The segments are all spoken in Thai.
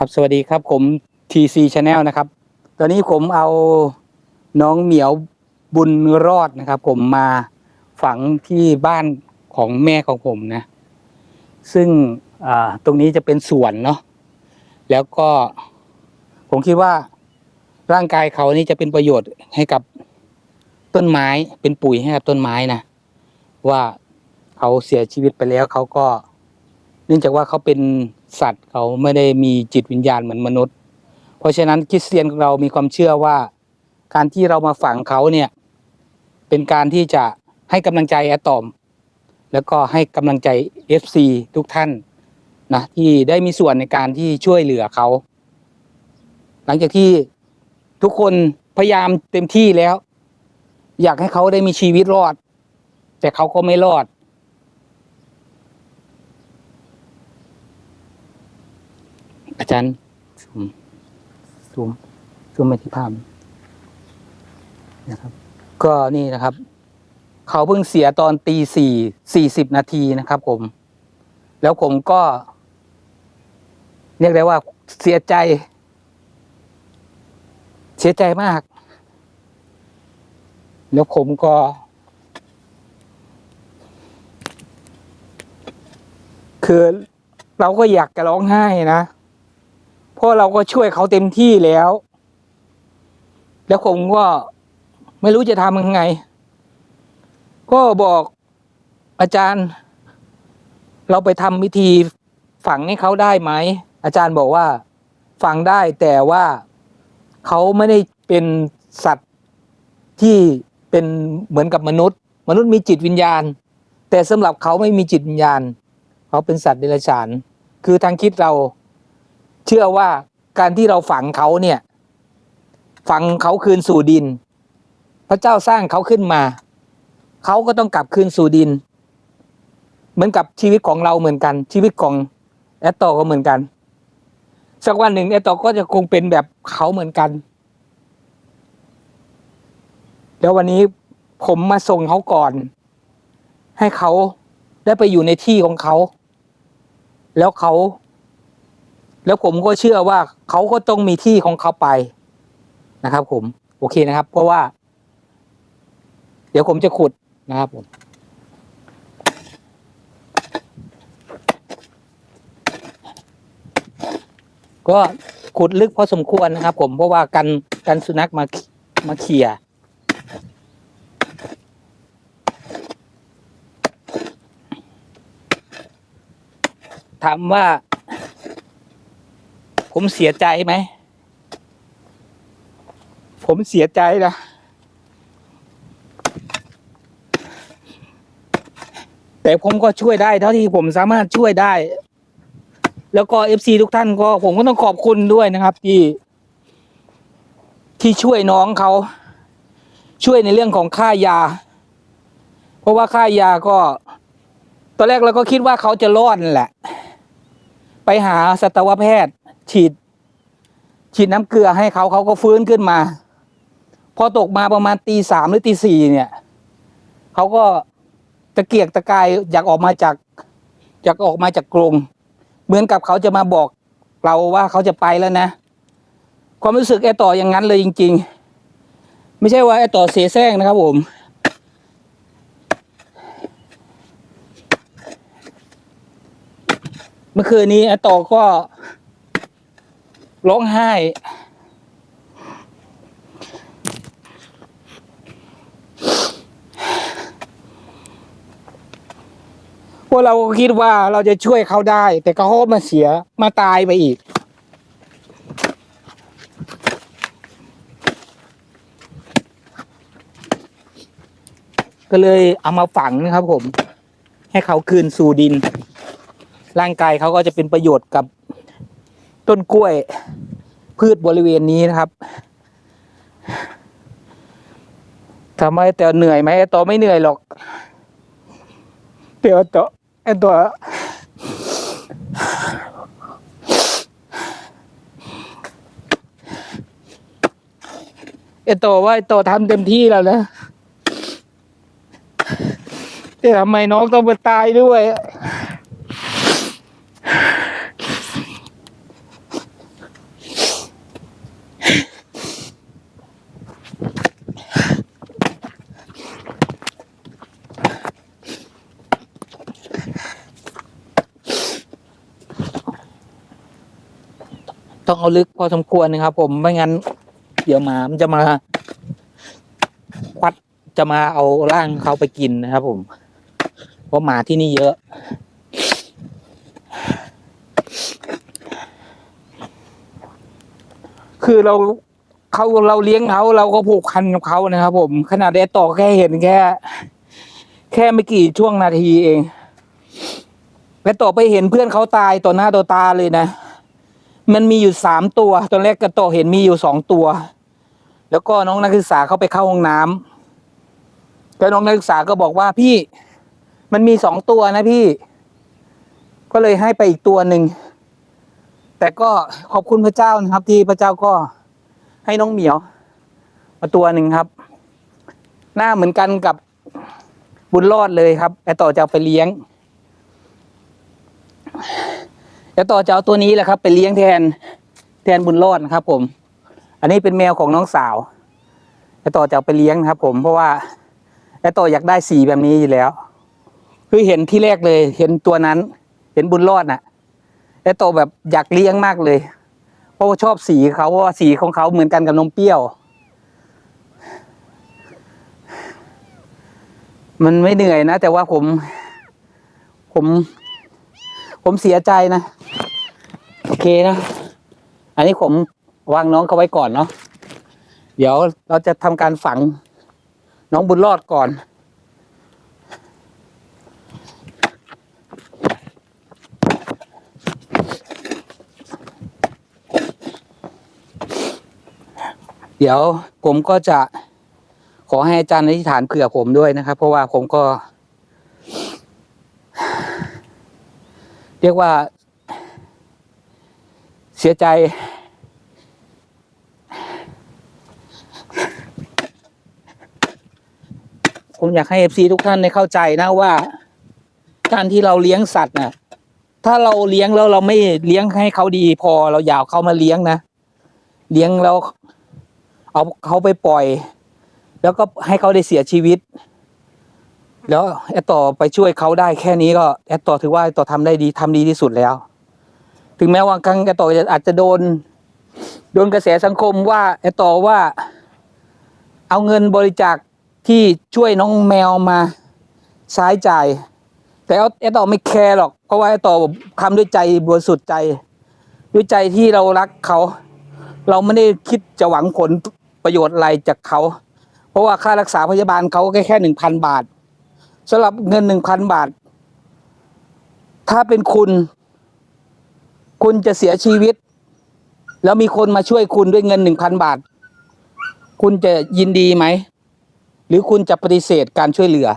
ครับสวัสดีครับผม TC Channel นะครับ ตอนนี้ผมเอาน้องเหมียวบุญรอดนะครับ ผมมาฝังที่บ้านของแม่ของผมนะ ซึ่งตรงนี้จะเป็นสวนเนาะแล้วก็ผมคิดว่าร่างกายเขานี่จะเป็นประโยชน์ให้กับต้นไม้เป็นปุ๋ยให้กับต้นไม้นะว่าเขาเสียชีวิตไปแล้วเขาก็ เนื่องจากว่าเขาเป็น สัตว์เขาไม่ได้มีจิตวิญญาณเหมือนมนุษย์ เพราะฉะนั้นคริสเตียนของเรามีความเชื่อว่า การที่เรามาฝังเขาเนี่ยเป็นการที่จะให้กำลังใจแอตตอม แล้วก็ให้กำลังใจ FC ทุกท่านนะที่ได้มีส่วนในการที่ช่วยเหลือเขา หลังจากที่ทุกคนพยายามเต็มที่แล้ว อยากให้เขาได้มีชีวิตรอด แต่เขาก็ไม่รอด อาจารย์ซูมซูมซูมไปที่ภาพนะครับ ก็นี่นะครับ เขาเพิ่งเสียตอนตีสี่สี่สิบนาทีนะครับ ผม แล้วผมก็ เรียกได้ว่าเสียใจ เสียใจมาก แล้วผมก็คือเราก็อยากจะร้องไห้นะ เพราะเราก็ช่วยเขาเต็มที่แล้ว แล้วผมก็ไม่รู้จะทำยังไง ก็บอกอาจารย์ เราไปทำพิธีฝังให้เขาได้ไหม อาจารย์บอกว่า ฝังได้แต่ว่าเขาไม่ได้เป็นสัตว์ที่เป็นเหมือนกับมนุษย์ มนุษย์มีจิตวิญญาณ แต่สำหรับเขาไม่มีจิตวิญญาณ เขาเป็นสัตว์เดรัจฉาน คือทางคิดเรา เชื่อว่าการที่เราฝังเขาเนี่ยฝังเขาคืนสู่ดิน พระเจ้าสร้างเขาขึ้นมาเขาก็ต้องกลับคืนสู่ดิน เหมือนกับชีวิตของเราเหมือนกัน ชีวิตของแอตโตก็เหมือนกัน สักวันหนึ่งแอตโตก็จะคงเป็นแบบเขาเหมือนกัน แล้ววันนี้ผมมาส่งเขาก่อน ให้เขาได้ไปอยู่ในที่ของเขา แล้วเขา แล้วผมก็เชื่อว่าเขาก็ต้องมีที่ของเขาไปนะครับ ผม โอเคนะครับ เพราะว่า เดี๋ยวผมจะขุดนะครับผมก็ขุดลึกพอสมควรนะครับ ผมเพราะว่ากันกันสุนัขมามาเขี่ยถามว่า ผมเสียใจไหม ผมเสียใจนะแต่ผมก็ช่วยได้เท่าที่ผมสามารถช่วยได้ แล้วก็เอฟซีทุกท่านก็ผมก็ต้องขอบคุณด้วยนะครับ ที่ ที่ช่วยน้องเขาช่วยในเรื่องของค่ายา เพราะว่าค่ายาก็ ตอนแรกเราก็คิดว่าเขาจะรอดแหละ ไปหาสัตวแพทย์ ฉีด ฉีดน้ำเกลือให้เขาเขาก็ฟื้นขึ้นมา พอตกมาประมาณตีสามหรือตีสี่เนี่ยเขาก็ตะเกียกตะกายอยากออกมาจากอยากออกมาจากกรงเหมือนกับเขาจะมาบอกเราว่าเขาจะไปแล้วนะ ความรู้สึกไอ้ต่ออย่างนั้นเลยจริง ๆ ไม่ใช่ว่าไอ้ต่อเสียแซงนะครับผมเมื่อคืนนี้ไอ้ต่อก็ ร้องไห้ พวกเราก็คิดว่าเราจะช่วยเขาได้ แต่เขาก็มาเสียมาตายไปอีก ก็เลยเอามาฝังนะครับผม ให้เขาคืนสู่ดิน ร่างกายเขาก็จะเป็นประโยชน์กับต้นกล้วย พืชบริเวณนี้นะครับทำไมแต่เหนื่อยไหมไอ้ต่อไม่เหนื่อยหรอกเดี๋ยวต่อไอ้ตัวไอ้ตัวว่าไอ้ตัวทำเต็มที่แล้วนะแต่ทำไมน้องต้องมาตายด้วย ต้องเอาลึกพอสมควรนะครับ ผมไม่งั้น เดี๋ยวหมามันจะมา ควัดจะมาเอาร่างเขาไปกินนะครับ ผม เพราะหมาที่นี่เยอะ คือเราเขาเราเลี้ยงเขาเราก็ผูกพันกับเขานะครับ ผม ขนาดได้ต่อแค่เห็นแค่ แค่ไม่กี่ช่วงนาทีเองแล้วต่อไปเห็นเพื่อนเขาตายต่อหน้าต่อตาเลยนะ มันมีอยู่สามตัว ตอนแรกกระโตอเห็นมีอยู่สองตัว แล้วก็น้องนักศึกษาเขาไปเข้าห้องน้ำแล้วน้องนักศึกษาก็บอกว่าพี่ มันมีสองตัวนะพี่ ก็เลยให้ไปอีกตัวหนึ่ง แต่ก็ขอบคุณพระเจ้านะครับ ที่พระเจ้าก็ให้น้องเหมียว มาตัวหนึ่งครับ หน้าเหมือนกันกับบุญรอดเลยครับไอต่อจะเอาไปเลี้ยง ไอต่อจะเอาตัวนี้แหละครับ ไปเลี้ยงแทนแทนบุญรอดนะครับ ผม อันนี้เป็นแมวของน้องสาวไอต่อจะเอาไปเลี้ยงนะครับ ผมเพราะว่าไอต่ออยากได้สีแบบนี้อยู่แล้ว คือเห็นที่แรกเลย เห็นตัวนั้น เห็นบุญรอดน่ะไอต่อแบบอยากเลี้ยงมากเลย เพราะว่าชอบสีเขาเพราะว่าสีของเขาเหมือนกันกับนมเปรี้ยว มันไม่เหนื่อยนะแต่ว่าผม ผม ผมเสียใจนะ เคนะ อันนี้ผมวางน้องเขาไว้ก่อนเนาะ เดี๋ยวเราจะทำการฝังน้องบุญรอดก่อน เดี๋ยวผมก็จะขอให้อาจารย์อธิษฐานเผื่อผมด้วยนะครับ เพราะว่าผมก็ เรียกว่า สียใจ ผมอยากให้เอฟซีทุกท่านได้เข้าใจนะว่า การที่เราเลี้ยงสัตว์น่ะถ้าเราเลี้ยงแล้วเราไม่เลี้ยงให้เขาดีพอเราอยากเขามาเลี้ยงนะเลี้ยงแล้วเอาเขาไปปล่อย แล้วก็ให้เขาได้เสียชีวิต แล้วแอดต่อไปช่วยเขาได้แค่นี้ก็แอดต่อถือว่าแอดต่อทำได้ดีทำดีที่สุดแล้ว ถึงแม้ว่าครั้งแอดต่อจะอาจจะโดน โดนกระแสสังคมว่าแอต่อว่า เอาเงินบริจาคที่ช่วยน้องแมวมาใช้จ่าย แต่แอต่อไม่แคร์หรอกเพราะว่าแอต่อทำด้วยใจบริสุทธิ์ใจ ด้วยใจที่เรารักเขา เราไม่ได้คิดจะหวังผลประโยชน์อะไรจากเขา เพราะว่าค่ารักษาพยาบาลเขาแค่แค่หนึ่งพันบาทสำหรับเงินหนึ่งพันบาท ถ้าเป็นคุณ คุณจะเสียชีวิต แล้วมีคนมาช่วยคุณด้วยเงินหนึ่งพันบาท คุณจะยินดีไหม หรือคุณจะปฏิเสธการช่วยเหลือ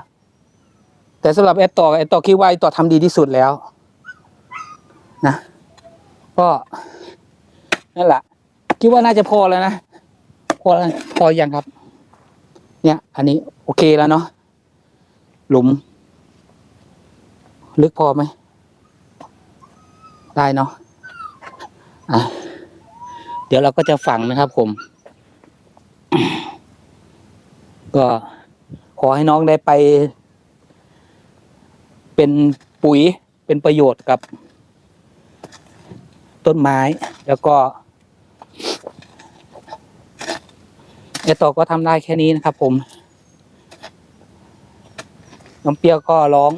แต่สำหรับแอดต่อแอดต่อคิดว่าแอดต่อทำดีที่สุดแล้ว นะก็นั่นแหละคิดว่าน่าจะพอแล้วนะพอแล้วพอยังครับ เนี่ย อันนี้โอเคแล้วเนาะหลุม ลึกพอไหมได้เนาะ อะเดี๋ยวเราก็จะฝังนะครับผม ก็ขอให้น้องได้ไป เป็นปุ๋ยเป็นประโยชน์กับ ต้นไม้ แล้วก็ไอต่อก็ทำได้แค่นี้นะครับผม น้องเปรี้ยก็ร้อง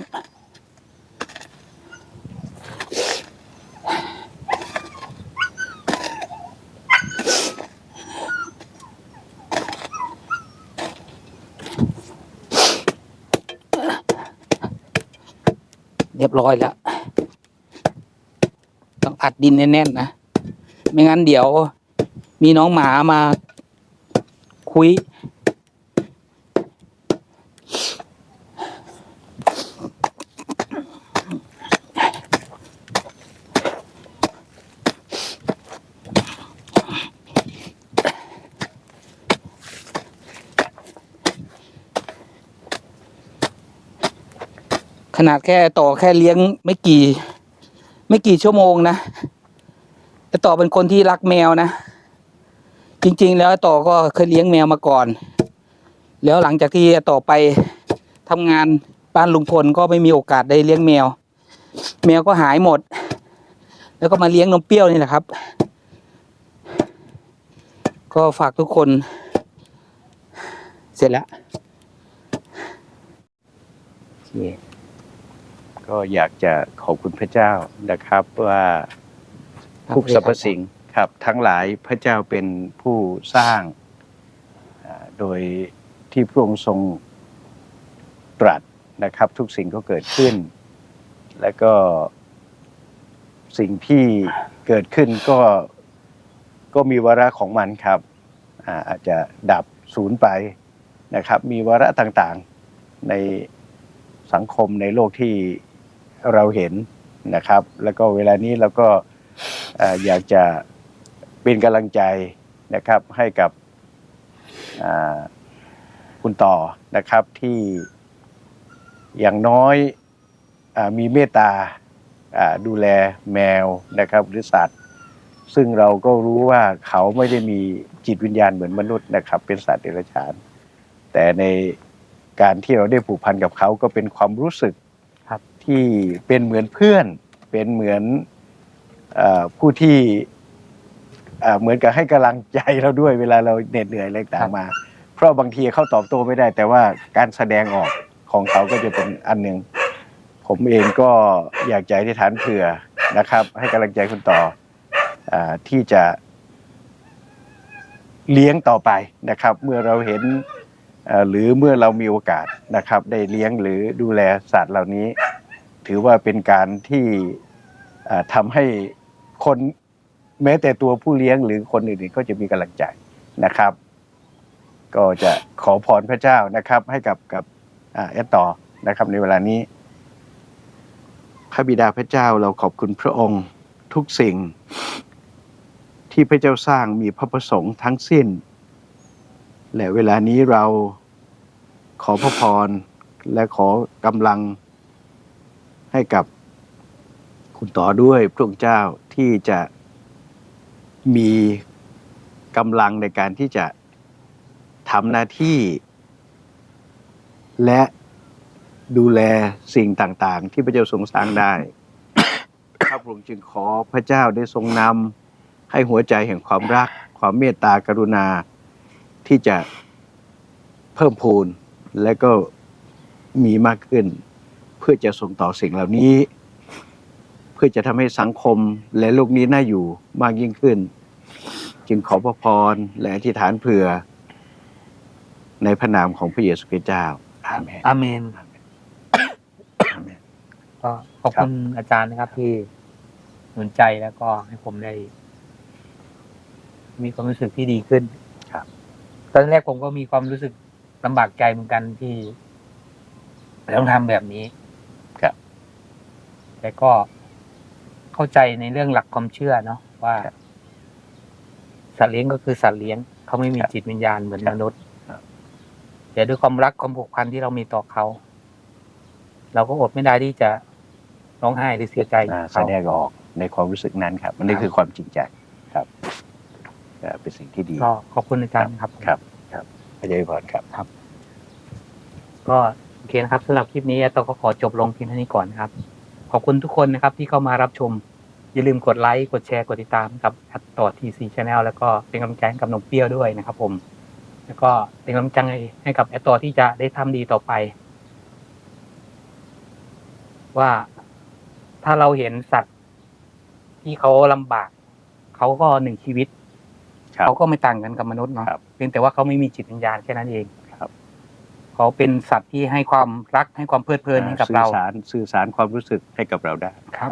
บร้อยแล้ว ต้องอัดดินแน่นๆนะ ไม่งั้นเดี๋ยวมีน้องหมามาคุย นาดแค่ต่อแค่เลี้ยงไม่กี่ ไม่กี่ชั่วโมงนะแต่ต่อเป็นคนที่รักแมวนะ จริง ๆ แล้วต่อก็เคยเลี้ยงแมวมาก่อน แล้วหลังจากที่ต่อไปทำงานบ้านลุงพลก็ไม่มีโอกาสได้เลี้ยงแมว แมวก็หายหมด แล้วก็มาเลี้ยงนมเปรี้ยวนี่แหละครับ ก็ฝากทุกคน เสร็จแล้วโอเค ก็อยากจะขอบคุณพระเจ้านะครับว่าครับทุกสรรพสิ่งครับ ทั้งหลายพระเจ้าเป็นผู้สร้างอ่าโดยที่พระองค์ทรงตรัสนะครับ ทุกสิ่งก็เกิดขึ้น แล้วก็สิ่งที่เกิดขึ้นก็ก็มีวาระของมันครับอ่าอาจจะดับศูนย์ไปนะครับ มีวาระต่างๆในสังคมในโลกที่ เราเห็นนะครับ แล้วก็เวลานี้เราก็อยากจะเป็นกำลังใจนะครับให้กับคุณต่อนะครับที่อย่างน้อยอมีเมตตาดูแลแมวนะครับหรือสัตว์ ซึ่งเราก็รู้ว่าเขาไม่ได้มีจิตวิญญาณเหมือนมนุษย์นะครับ เป็นสัตว์เดรัจฉาน แต่ในการที่เราได้ผูกพันกับเขาก็เป็นความรู้สึก ที่เป็นเหมือนเพื่อน เป็นเหมือนเออผู้ที่เอ่อเหมือนกับให้กำลังใจเราด้วยเวลาเราเหน็ดเหนื่อยอะไรต่างๆมา เพราะบางทีเขาตอบโต้ไม่ได้ แต่ว่าการแสดงออกของเขาก็จะเป็นอันหนึ่งผมเองก็อยากจะอธิษฐานเผื่อนะครับ ให้กำลังใจคุณต่ออาที่จะเลี้ยงต่อไปนะครับ เมื่อเราเห็นเอ่อหรือเมื่อเรามีโอกาสนะครับ ได้เลี้ยงหรือดูแลสัตว์เหล่านี้ ถือว่าเป็นการที่ทำให้คนแม้แต่ตัวผู้เลี้ยงหรือคนอื่นๆก็จะมีกำลังใจนะครับ ก็จะขอพรพระเจ้านะครับ ให้กับกับแอดต่อนะครับ ในเวลานี้ พระบิดาพระเจ้าเราขอบคุณพระองค์ทุกสิ่ง ที่พระเจ้าสร้างมีพระประสงค์ทั้งสิ้น และเวลานี้เราขอพระพรและขอกำลัง ให้กับคุณต่อด้วยพระองค์เจ้าที่จะมีกำลังในการที่จะทำหน้าที่ และดูแลสิ่งต่างๆ ที่พระเจ้าทรงสร้างได้ ข้าพระองค์จึงขอพระเจ้าได้ทรงนำให้หัวใจแห่งความรัก ความเมตตากรุณาที่จะเพิ่มพูนและก็มีมากขึ้น เพื่อจะส่งต่อสิ่งเหล่านี้ เพื่อจะทำให้สังคมและโลกนี้น่าอยู่มากยิ่งขึ้น จึงขอพระพรและอธิษฐานเผื่อ ในพระนามของพระเยซูคริสต์เจ้าอาเมนอาเมนอาเมนก็ขอบคุณอาจารย์นะครับ ที่หนุนใจแล้วก็ให้ผมได้ มีความรู้สึกที่ดีขึ้นครับ ตอนแรกผมก็มีความรู้สึกลำบากใจเหมือนกันที่ต้องทำแบบนี้ครับ แต่ก็เข้าใจในเรื่องหลักความเชื่อเนาะว่าครับสัตว์เลี้ยงก็คือสัตว์เลี้ยงเขาไม่มีครับจิตวิญญาณเหมือนครับมนุษย์ครับแต่ด้วยความรักความผูกพันที่เรามีต่อเขา เราก็อดไม่ได้ที่จะร้องไห้หรือเสียใจอ่าแสเขาดงออกในความรู้สึกนั้นครับ มันนี่ครับคือความจริงใจครับอ่าเป็นสิ่งที่ดีก็ขอบคุณอาจารย์ครับ ครับ ครับพระเจ้าอวยพรครับ ก็โอเคนะครับสำหรับคลิปนี้ต้องก็ขอจบลงเพียงเท่านี้ก่อนนะครับ ขอบคุณทุกคนนะครับที่เข้ามารับชม อย่าลืมกดไลค์กดแชร์กดติดตามกับแอดต่อทีซีชาแนลแล้วก็เป็นกำลังใจให้กับนมเปรี้ยวด้วยนะครับ ผม แล้วก็เป็นกำลังใจให้กับแอดต่อที่จะได้ทำดีต่อไป ว่าถ้าเราเห็นสัตว์ที่เขาลำบากเขาก็หนึ่งชีวิตครับเขาก็ไม่ต่างกันกับมนุษย์เนาะครับเพียงแต่ว่าเขาไม่มีจิตวิญญาณแค่นั้นเองครับ เขาเป็นสัตว์ที่ให้ความรักให้ความเพลิดเพลินให้กับเรา สื่อสารสื่อสารความรู้สึกให้กับเราได้ครับ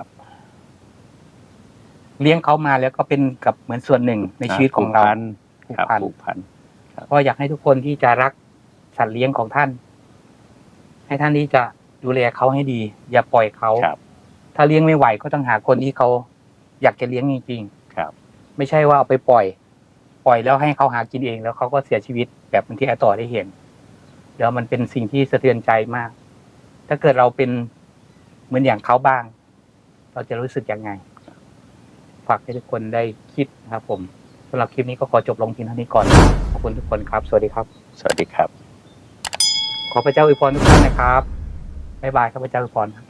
เลี้ยงเขามาแล้วก็เป็นกับเหมือนส่วนหนึ่งในชีวิตของเราผูกพันครับผูกพันก็อยากให้ทุกคนที่จะรักสัตว์เลี้ยงของท่าน ให้ท่านที่จะดูแลเขาให้ดี อย่าปล่อยเขาครับถ้าเลี้ยงไม่ไหวก็ต้องหาคนที่เขาอยากจะเลี้ยงจริงครับๆไม่ใช่ว่าเอาไปปล่อย ปล่อยแล้วให้เขาหากินเอง แล้วเขาก็เสียชีวิตแบบที่ไอต่อได้เห็น แล้วมันเป็นสิ่งที่สะเทือนใจมาก ถ้าเกิดเราเป็นเหมือนอย่างเขาบ้าง เราจะรู้สึกยังไง ฝากให้ทุกคนได้คิดนะครับ ผมสำหรับคลิปนี้ก็ขอจบลงเพียงเท่านี้ก่อน ขอบคุณทุกคนครับ สวัสดีครับ สวัสดีครับ ขอพระเจ้าอวยพรทุกท่านนะครับบ๊ายบายครับพระเจ้าอวยพรครับ